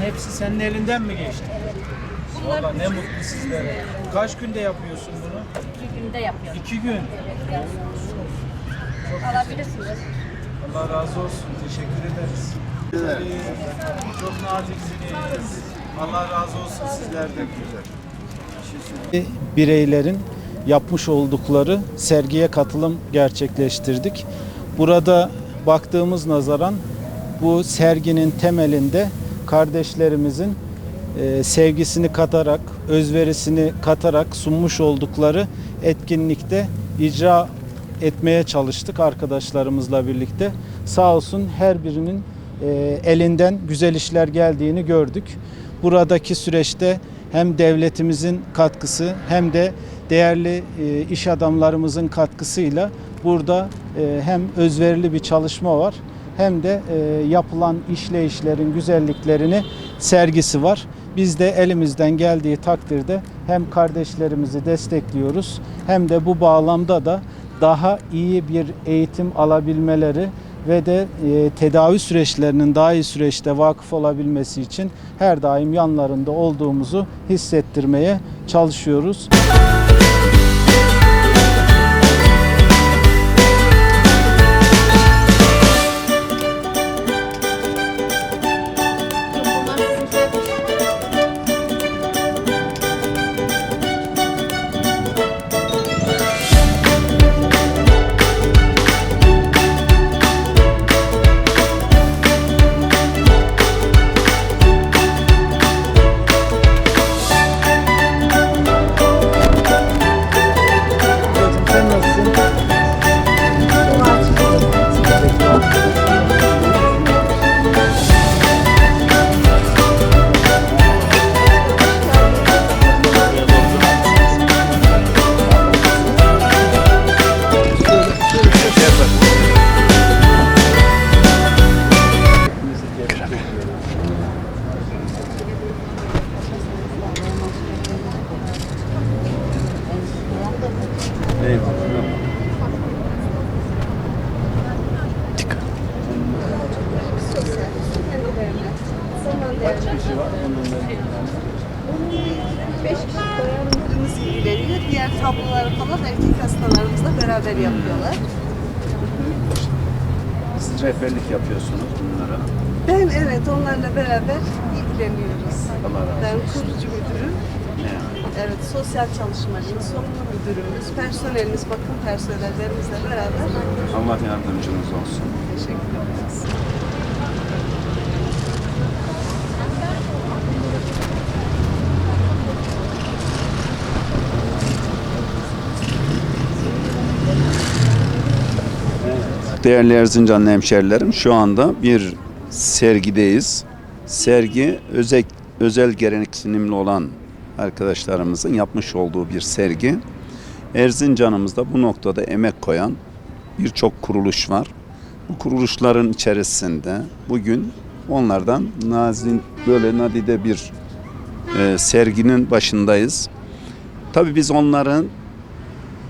hepsi senin elinden mi geçti? Bunlar Valla ne mutlu sizlere. Kaç günde yapıyorsun bunu? iki günde yapıyoruz. İki gün. Evet, Alabilirsiniz. Allah razı olsun. Teşekkür ederiz. Çok naziksiniz. Allah razı olsun sizlerden. Bireylerin yapmış oldukları sergiye katılım gerçekleştirdik. Burada baktığımız nazaran bu serginin temelinde kardeşlerimizin e, sevgisini katarak, özverisini katarak sunmuş oldukları etkinlikte icra etmeye çalıştık arkadaşlarımızla birlikte. Sağ olsun her birinin e, elinden güzel işler geldiğini gördük. Buradaki süreçte hem devletimizin katkısı hem de değerli e, iş adamlarımızın katkısıyla burada hem özverili bir çalışma var hem de e, yapılan işleyişlerin güzelliklerini sergisi var. Biz de elimizden geldiği takdirde hem kardeşlerimizi destekliyoruz hem de bu bağlamda da daha iyi bir eğitim alabilmeleri ve de e, tedavi süreçlerinin daha iyi süreçte vakıf olabilmesi için her daim yanlarında olduğumuzu hissettirmeye çalışıyoruz. Sen Beş kişi bayanlarımız. Diğer tabloları falan erkek hastalarımızla beraber yapıyorlar. Siz rehberlik yapıyorsunuz bunlara. Ben evet onlarla beraber ilgileniyoruz. Allah razı Ben olsun. kurucu müdürüm. Evet sosyal çalışmacımız, sorumlu müdürümüz, personelimiz, bakım personellerimizle beraber Allah yardımcınız olsun. teşekkür ederiz. Değerli Erzincanlı hemşerilerim şu anda bir sergideyiz. Sergi özel, özel gereksinimli olan arkadaşlarımızın yapmış olduğu bir sergi. Erzincan'ımızda bu noktada emek koyan birçok kuruluş var. Bu kuruluşların içerisinde bugün onlardan nazin böyle nadide bir e, serginin başındayız. Tabii biz onların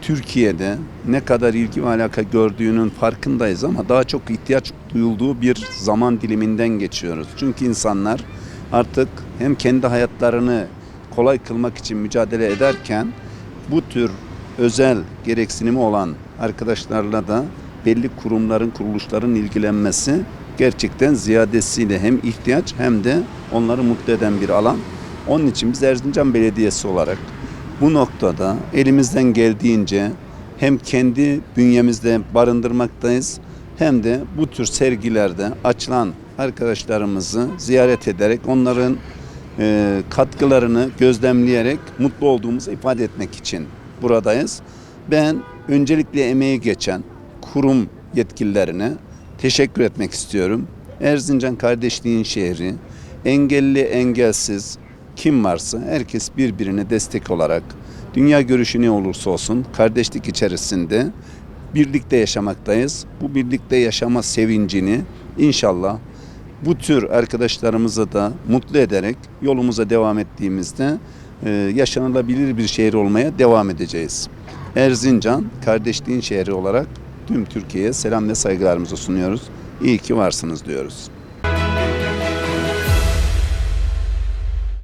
Türkiye'de ne kadar ilgi ve alaka gördüğünün farkındayız ama daha çok ihtiyaç duyulduğu bir zaman diliminden geçiyoruz. Çünkü insanlar artık hem kendi hayatlarını kolay kılmak için mücadele ederken bu tür özel gereksinimi olan arkadaşlarla da belli kurumların, kuruluşların ilgilenmesi gerçekten ziyadesiyle hem ihtiyaç hem de onları mutlu eden bir alan. Onun için biz Erzincan Belediyesi olarak bu noktada elimizden geldiğince hem kendi bünyemizde barındırmaktayız hem de bu tür sergilerde açılan arkadaşlarımızı ziyaret ederek onların e, katkılarını gözlemleyerek mutlu olduğumuzu ifade etmek için buradayız. Ben öncelikle emeği geçen kurum yetkililerine teşekkür etmek istiyorum. Erzincan kardeşliğin şehri, engelli engelsiz kim varsa herkes birbirine destek olarak dünya görüşü ne olursa olsun kardeşlik içerisinde birlikte yaşamaktayız. Bu birlikte yaşama sevincini inşallah bu tür arkadaşlarımızı da mutlu ederek yolumuza devam ettiğimizde e, yaşanılabilir bir şehir olmaya devam edeceğiz. Erzincan kardeşliğin şehri olarak tüm Türkiye'ye selam ve saygılarımızı sunuyoruz. İyi ki varsınız diyoruz.